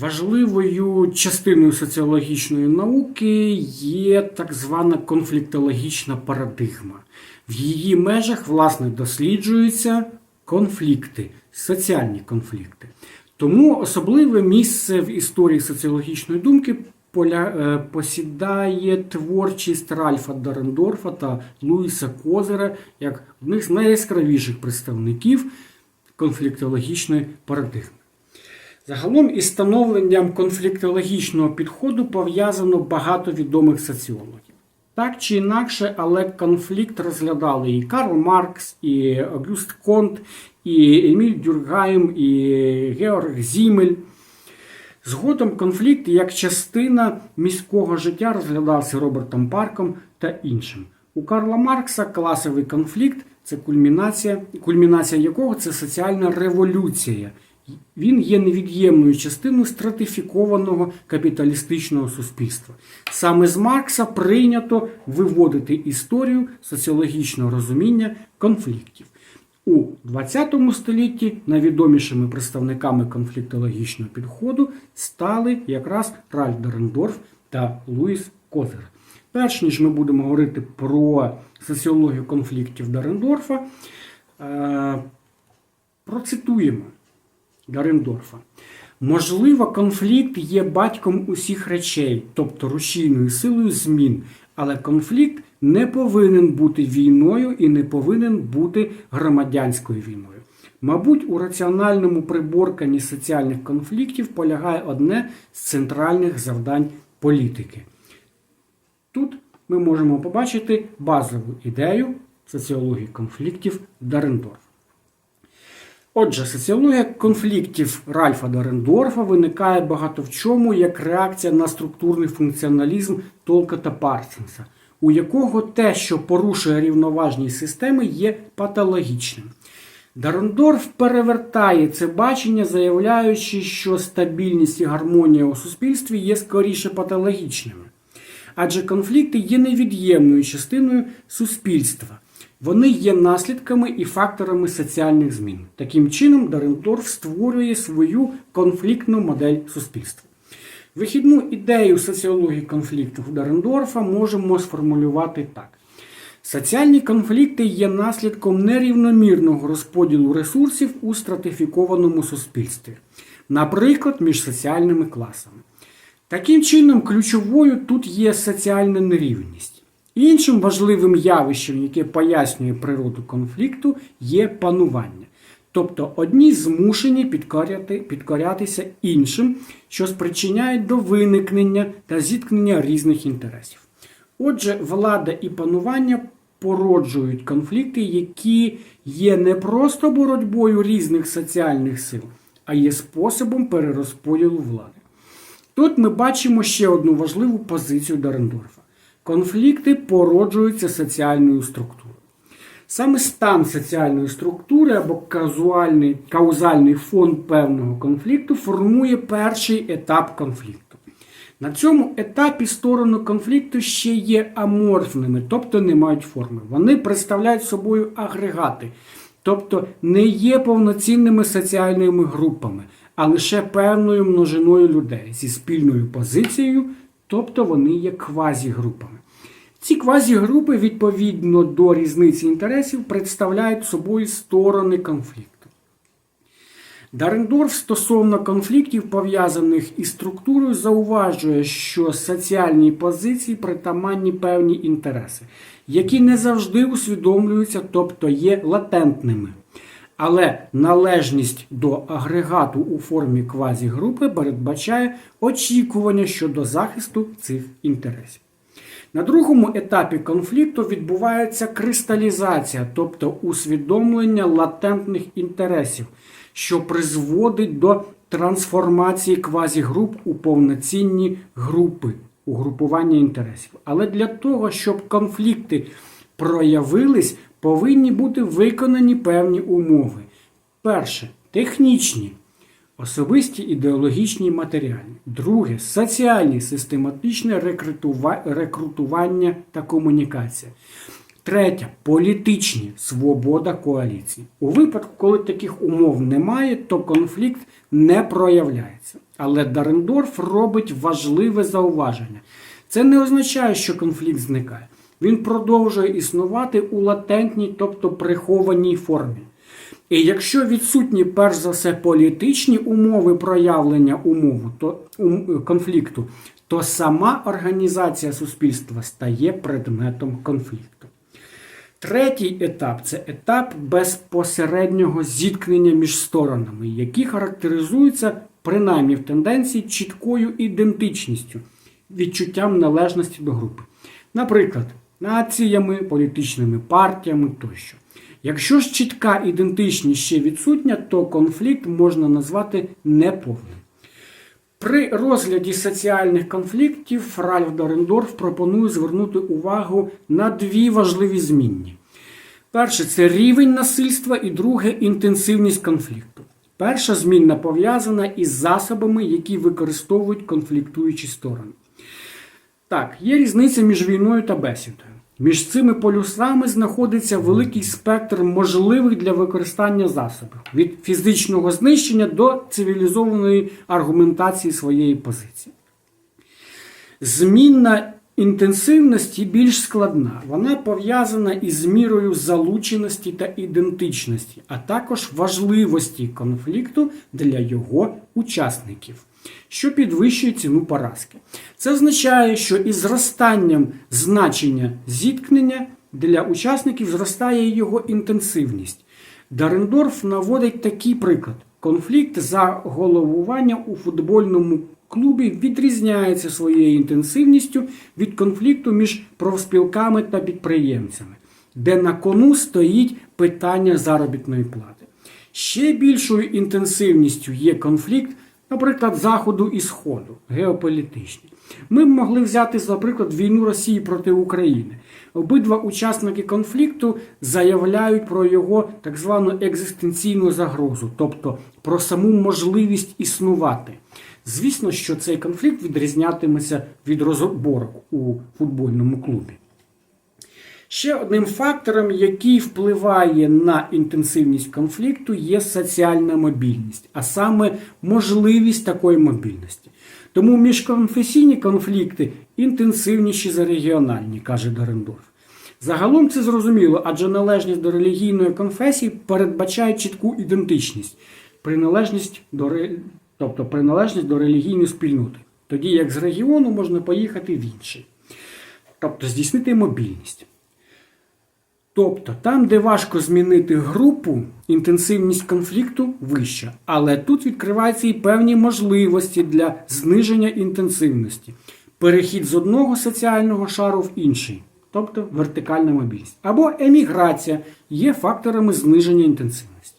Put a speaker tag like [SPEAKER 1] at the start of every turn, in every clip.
[SPEAKER 1] Важливою частиною соціологічної науки є так звана конфліктологічна парадигма. В її межах, власне, досліджуються конфлікти, соціальні конфлікти. Тому особливе місце в історії соціологічної думки е, посідає творчість Ральфа Дарендорфа та Луїса Козера як одних з найяскравіших представників конфліктологічної парадигми. Загалом із становленням конфліктологічного підходу пов'язано багато відомих соціологів. Так чи інакше, але конфлікт розглядали і Карл Маркс, і Агюст Конт, і Еміль Дюргайм, і Георг Зімель. Згодом конфлікт як частина міського життя розглядався Робертом Парком та іншим. У Карла Маркса класовий конфлікт це кульмінація, кульмінація якого це соціальна революція. Він є невід'ємною частиною стратифікованого капіталістичного суспільства. Саме з Маркса прийнято виводити історію соціологічного розуміння конфліктів. У ХХ столітті найвідомішими представниками конфліктологічного підходу стали якраз Ральф Дерендорф та Луїс Козер. Перш ніж ми будемо говорити про соціологію конфліктів Дерендорфа, е, процитуємо Дарендорфа. Можливо, конфлікт є батьком усіх речей, тобто рушійною силою змін, але конфлікт не повинен бути війною і не повинен бути громадянською війною. Мабуть, у раціональному приборканні соціальних конфліктів полягає одне з центральних завдань політики. Тут ми можемо побачити базову ідею соціології конфліктів Дарендорфа. Отже, соціологія конфліктів Ральфа Дарендорфа виникає багато в чому як реакція на структурний функціоналізм Толка та Парсенса, у якого те, що порушує рівноважні системи, є патологічним. Дарендорф перевертає це бачення, заявляючи, що стабільність і гармонія у суспільстві є скоріше патологічними. Адже конфлікти є невід'ємною частиною суспільства. Вони є наслідками і факторами соціальних змін. Таким чином, Дарендорф створює свою конфліктну модель суспільства. Вихідну ідею соціології конфліктів Дарендорфа можемо сформулювати так. Соціальні конфлікти є наслідком нерівномірного розподілу ресурсів у стратифікованому суспільстві, наприклад, між соціальними класами. Таким чином, ключовою тут є соціальна нерівність. Іншим важливим явищем, яке пояснює природу конфлікту, є панування. Тобто одні змушені підкоряти, підкорятися іншим, що спричиняє до виникнення та зіткнення різних інтересів. Отже, влада і панування породжують конфлікти, які є не просто боротьбою різних соціальних сил, а є способом перерозподілу влади. Тут ми бачимо ще одну важливу позицію Дарендорфа. Конфлікти породжуються соціальною структурою. Саме стан соціальної структури або казуальний, каузальний фон певного конфлікту формує перший етап конфлікту. На цьому етапі сторони конфлікту ще є аморфними, тобто не мають форми. Вони представляють собою агрегати, тобто не є повноцінними соціальними групами, а лише певною множиною людей зі спільною позицією, тобто вони є квазігрупами. Ці квазігрупи, відповідно до різниці інтересів, представляють собою сторони конфлікту. Дарендорф стосовно конфліктів, пов'язаних із структурою, зауважує, що соціальні позиції притаманні певні інтереси, які не завжди усвідомлюються, тобто є латентними. Але належність до агрегату у формі квазігрупи передбачає очікування щодо захисту цих інтересів. На другому етапі конфлікту відбувається кристалізація, тобто усвідомлення латентних інтересів, що призводить до трансформації квазігруп у повноцінні групи, угрупування інтересів. Але для того, щоб конфлікти проявились, повинні бути виконані певні умови. Перше технічні. Особисті ідеологічні матеріальні. Друге соціальні, систематичне рекрутува- рекрутування та комунікація. Третє політичні свобода коаліції. У випадку, коли таких умов немає, то конфлікт не проявляється. Але Дарендорф робить важливе зауваження. Це не означає, що конфлікт зникає. Він продовжує існувати у латентній, тобто прихованій формі. І якщо відсутні перш за все політичні умови проявлення умову, то, ум, конфлікту, то сама організація суспільства стає предметом конфлікту. Третій етап це етап безпосереднього зіткнення між сторонами, які характеризуються принаймні в тенденції чіткою ідентичністю, відчуттям належності до групи. Наприклад, націями, політичними партіями тощо. Якщо ж чітка ідентичність ще відсутня, то конфлікт можна назвати неповним. При розгляді соціальних конфліктів Ральф Дорендорф пропонує звернути увагу на дві важливі змінні. Перше це рівень насильства, і друге інтенсивність конфлікту. Перша змінна пов'язана із засобами, які використовують конфліктуючі сторони. Так, є різниця між війною та бесідою. Між цими полюсами знаходиться великий спектр можливих для використання засобів від фізичного знищення до цивілізованої аргументації своєї позиції. Змінна інтенсивності більш складна. Вона пов'язана із мірою залученості та ідентичності, а також важливості конфлікту для його учасників, що підвищує ціну поразки. Це означає, що із зростанням значення зіткнення для учасників зростає його інтенсивність. Дарендорф наводить такий приклад: конфлікт за головування у футбольному клубі відрізняється своєю інтенсивністю від конфлікту між профспілками та підприємцями, де на кону стоїть питання заробітної плати. Ще більшою інтенсивністю є конфлікт, наприклад, Заходу і Сходу, геополітичний. Ми б могли взяти, за приклад, війну Росії проти України. Обидва учасники конфлікту заявляють про його так звану екзистенційну загрозу, тобто про саму можливість існувати. Звісно, що цей конфлікт відрізнятиметься від розборок у футбольному клубі. Ще одним фактором, який впливає на інтенсивність конфлікту, є соціальна мобільність, а саме можливість такої мобільності. Тому міжконфесійні конфлікти інтенсивніші за регіональні, каже Дорендорф. Загалом це зрозуміло, адже належність до релігійної конфесії передбачає чітку ідентичність, приналежність до, тобто приналежність до релігійної спільноти. Тоді як з регіону можна поїхати в інший, тобто здійснити мобільність. Тобто, там, де важко змінити групу, інтенсивність конфлікту вища. Але тут відкриваються і певні можливості для зниження інтенсивності. Перехід з одного соціального шару в інший, тобто вертикальна мобільність. Або еміграція є факторами зниження інтенсивності.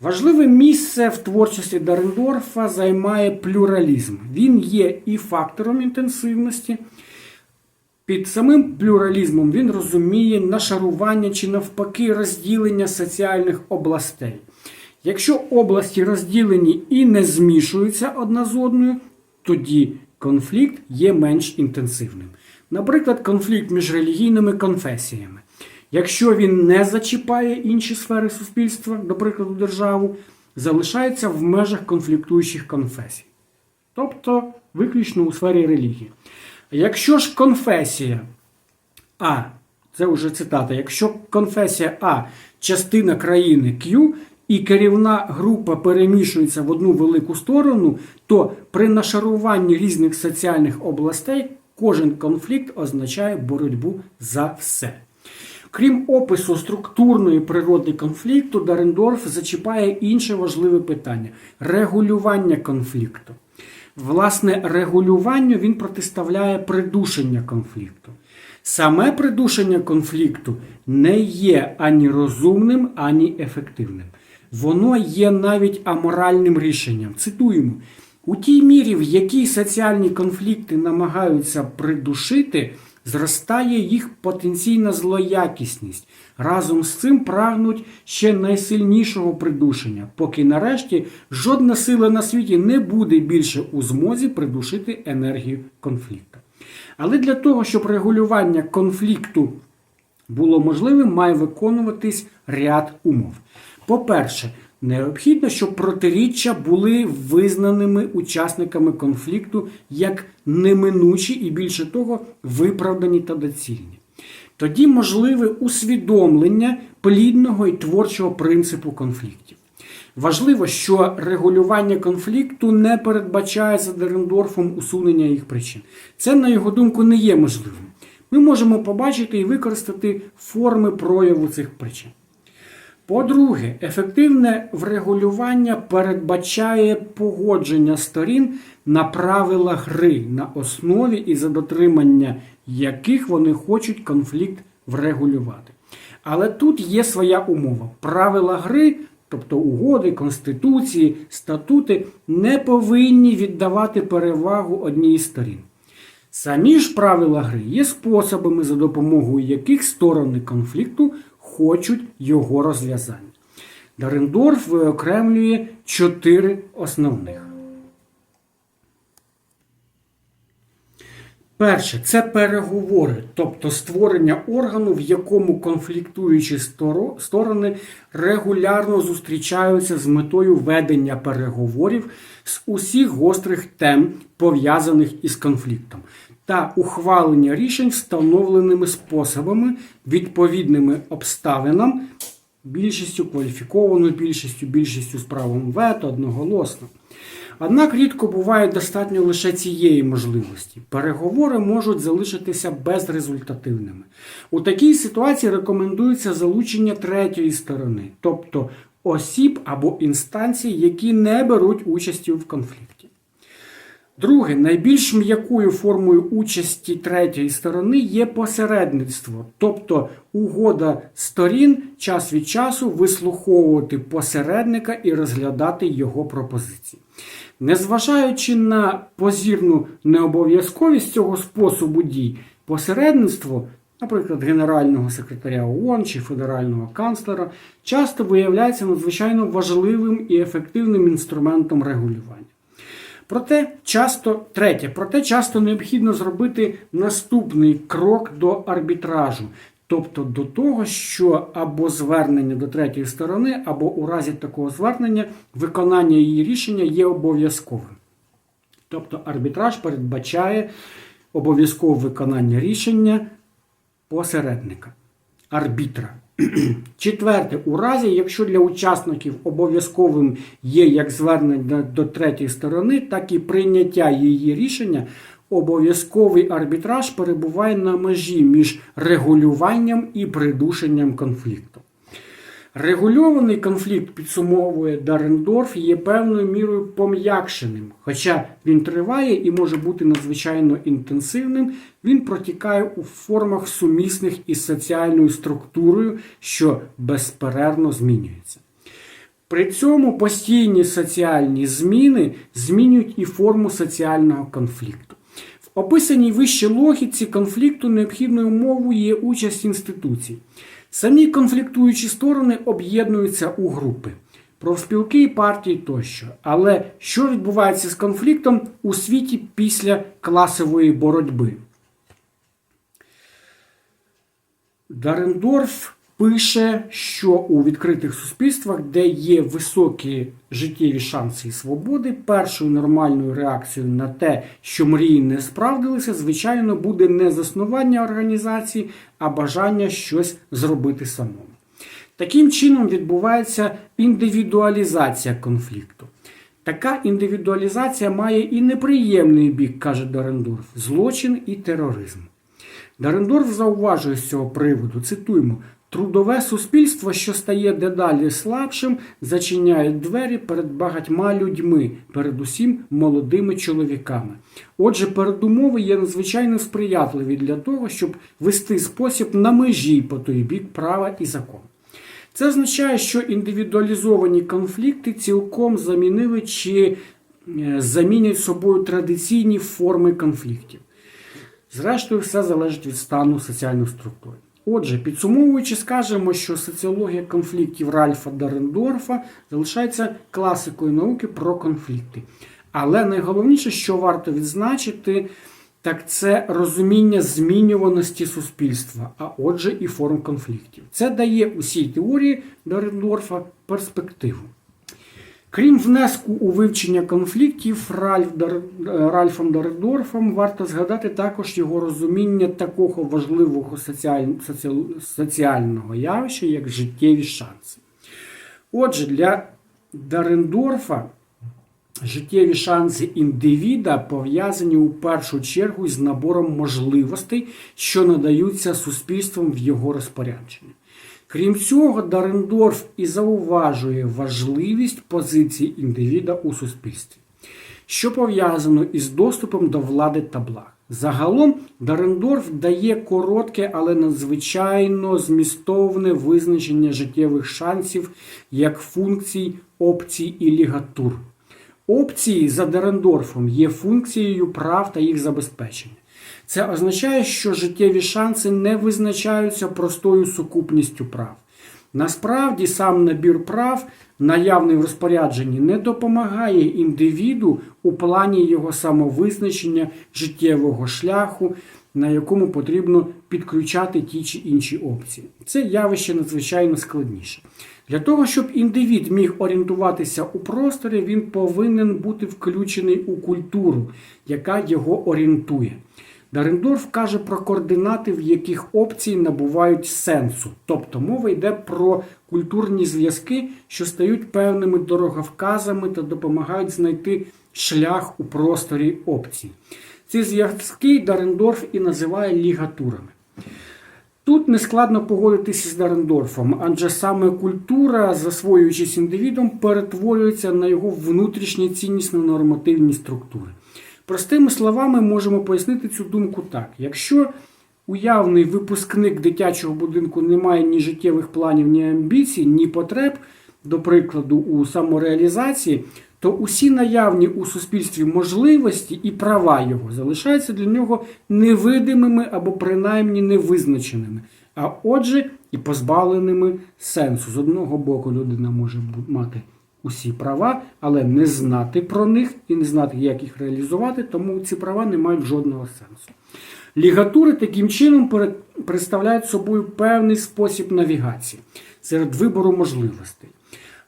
[SPEAKER 1] Важливе місце в творчості Дарендорфа займає плюралізм. Він є і фактором інтенсивності. Під самим плюралізмом він розуміє нашарування чи навпаки розділення соціальних областей. Якщо області розділені і не змішуються одна з одною, тоді конфлікт є менш інтенсивним. Наприклад, конфлікт між релігійними конфесіями. Якщо він не зачіпає інші сфери суспільства, до прикладу, державу, залишається в межах конфліктуючих конфесій, тобто виключно у сфері релігії. Якщо ж конфесія А, це вже цитата, якщо конфесія А частина країни Q і керівна група перемішується в одну велику сторону, то при нашаруванні різних соціальних областей кожен конфлікт означає боротьбу за все. Крім опису структурної природи конфлікту, Дарендорф зачіпає інше важливе питання регулювання конфлікту. Власне, регулюванню він протиставляє придушення конфлікту. Саме придушення конфлікту не є ані розумним, ані ефективним. Воно є навіть аморальним рішенням. Цитуємо: у тій мірі, в якій соціальні конфлікти намагаються придушити, зростає їх потенційна злоякісність. Разом з цим прагнуть ще найсильнішого придушення, поки нарешті жодна сила на світі не буде більше у змозі придушити енергію конфлікту. Але для того, щоб регулювання конфлікту було можливим, має виконуватись ряд умов. По-перше, Необхідно, щоб протиріччя були визнаними учасниками конфлікту як неминучі і більше того, виправдані та доцільні. Тоді можливе усвідомлення плідного і творчого принципу конфліктів. Важливо, що регулювання конфлікту не передбачає за Дерендорфом усунення їх причин. Це, на його думку, не є можливим. Ми можемо побачити і використати форми прояву цих причин. По-друге, ефективне врегулювання передбачає погодження сторін на правила гри, на основі і за дотримання яких вони хочуть конфлікт врегулювати. Але тут є своя умова. Правила гри, тобто угоди, конституції, статути, не повинні віддавати перевагу одній із сторін. Самі ж правила гри є способами, за допомогою яких сторони конфлікту хочуть його розв'язання. Дарендорф виокремлює чотири основних. Перше це переговори, тобто створення органу, в якому конфліктуючі сторони регулярно зустрічаються з метою ведення переговорів з усіх гострих тем, пов'язаних із конфліктом, та ухвалення рішень встановленими способами, відповідними обставинам, більшістю кваліфікованою більшістю, більшістю з правом вето, одноголосно. Однак рідко буває достатньо лише цієї можливості. Переговори можуть залишитися безрезультативними. У такій ситуації рекомендується залучення третьої сторони, тобто осіб або інстанцій, які не беруть участі в конфлікті. Друге, найбільш м'якою формою участі третьої сторони є посередництво, тобто угода сторін час від часу вислуховувати посередника і розглядати його пропозиції. Незважаючи на позірну необов'язковість цього способу дій, посередництво, наприклад, генерального секретаря ООН чи федерального канцлера, часто виявляється надзвичайно важливим і ефективним інструментом регулювання. Проте часто третє, проте часто необхідно зробити наступний крок до арбітражу, тобто до того, що або звернення до третьої сторони, або у разі такого звернення виконання її рішення є обов'язковим. Тобто арбітраж передбачає обов'язкове виконання рішення посередника, арбітра. Четверте, у разі, якщо для учасників обов'язковим є як звернення до третьої сторони, так і прийняття її рішення, обов'язковий арбітраж перебуває на межі між регулюванням і придушенням конфлікту. Регульований конфлікт, підсумовує Дарендорф, є певною мірою пом'якшеним. Хоча він триває і може бути надзвичайно інтенсивним, він протікає у формах сумісних із соціальною структурою, що безперервно змінюється. При цьому постійні соціальні зміни змінюють і форму соціального конфлікту. В описаній вище логіці конфлікту необхідною умовою є участь інституцій. Самі конфліктуючі сторони об'єднуються у групи, профспілки партії тощо. Але що відбувається з конфліктом у світі після класової боротьби? Дарендорф пише, що у відкритих суспільствах, де є високі життєві шанси і свободи, першою нормальною реакцією на те, що мрії не справдилися, звичайно, буде не заснування організації, а бажання щось зробити самому. Таким чином відбувається індивідуалізація конфлікту. Така індивідуалізація має і неприємний бік, каже Дарендорф, злочин і тероризм. Дарендорф зауважує з цього приводу, цитуємо, трудове суспільство, що стає дедалі слабшим, зачиняє двері перед багатьма людьми, передусім молодими чоловіками. Отже, передумови є надзвичайно сприятливі для того, щоб вести спосіб на межі по той бік права і закону. Це означає, що індивідуалізовані конфлікти цілком замінили чи е, замінять собою традиційні форми конфліктів. Зрештою, все залежить від стану соціальної структури. Отже, підсумовуючи, скажемо, що соціологія конфліктів Ральфа Дарендорфа залишається класикою науки про конфлікти. Але найголовніше, що варто відзначити, так це розуміння змінюваності суспільства, а отже, і форм конфліктів. Це дає усій теорії Дарендорфа перспективу. Крім внеску у вивчення конфліктів Ральф. Ральфом Дарендорфом, варто згадати також його розуміння такого важливого соціаль... соціал- соціального явища, як життєві шанси. Отже, для Дарендорфа життєві шанси індивіда пов'язані у першу чергу з набором можливостей, що надаються суспільством в його розпорядженні. Крім цього, Дарендорф і зауважує важливість позиції індивіда у суспільстві, що пов'язано із доступом до влади та благ. Загалом Дарендорф дає коротке, але надзвичайно змістовне визначення життєвих шансів як функцій, опцій і лігатур. Опції за Дерендорфом є функцією прав та їх забезпечення. Це означає, що життєві шанси не визначаються простою сукупністю прав. Насправді, сам набір прав, наявний в розпорядженні, не допомагає індивіду у плані його самовизначення життєвого шляху, на якому потрібно підключати ті чи інші опції. Це явище надзвичайно складніше. Для того, щоб індивід міг орієнтуватися у просторі, він повинен бути включений у культуру, яка його орієнтує. Дарендорф каже про координати, в яких опції набувають сенсу. Тобто мова йде про культурні зв'язки, що стають певними дороговказами та допомагають знайти шлях у просторі опцій. Ці зв'язки Дарендорф і називає лігатурами. Тут не складно погодитися з Дарендорфом, адже саме культура, засвоюючись індивідом, перетворюється на його внутрішні ціннісно-нормативні структури. Простими словами, можемо пояснити цю думку так: якщо уявний випускник дитячого будинку не має ні життєвих планів, ні амбіцій, ні потреб, до прикладу, у самореалізації, то усі наявні у суспільстві можливості і права його залишаються для нього невидимими або принаймні невизначеними, а отже, і позбавленими сенсу. З одного боку, людина може мати усі права, але не знати про них і не знати, як їх реалізувати, тому ці права не мають жодного сенсу. Лігатури таким чином представляють собою певний спосіб навігації серед вибору можливостей.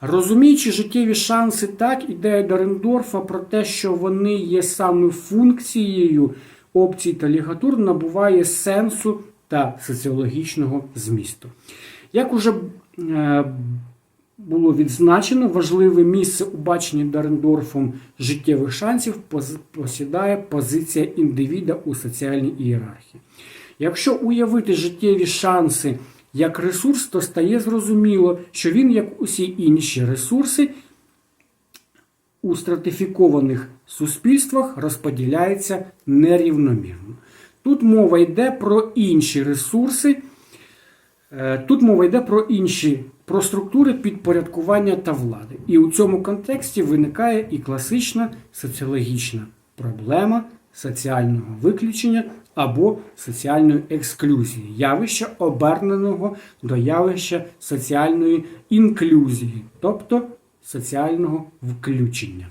[SPEAKER 1] Розуміючи життєві шанси, так ідея Дарендорфа про те, що вони є саме функцією опцій та лігатур, набуває сенсу та соціологічного змісту. Як уже е, було відзначено, важливе місце у баченні Дарендорфом життєвих шансів посідає позиція індивіда у соціальній ієрархії. Якщо уявити життєві шанси як ресурс, то стає зрозуміло, що він, як усі інші ресурси, у стратифікованих суспільствах розподіляється нерівномірно. Тут мова йде про інші ресурси, Е, Тут мова йде про інші про структури підпорядкування та влади. І у цьому контексті виникає і класична соціологічна проблема соціального виключення або соціальної ексклюзії, явища оберненого до явища соціальної інклюзії, тобто соціального включення.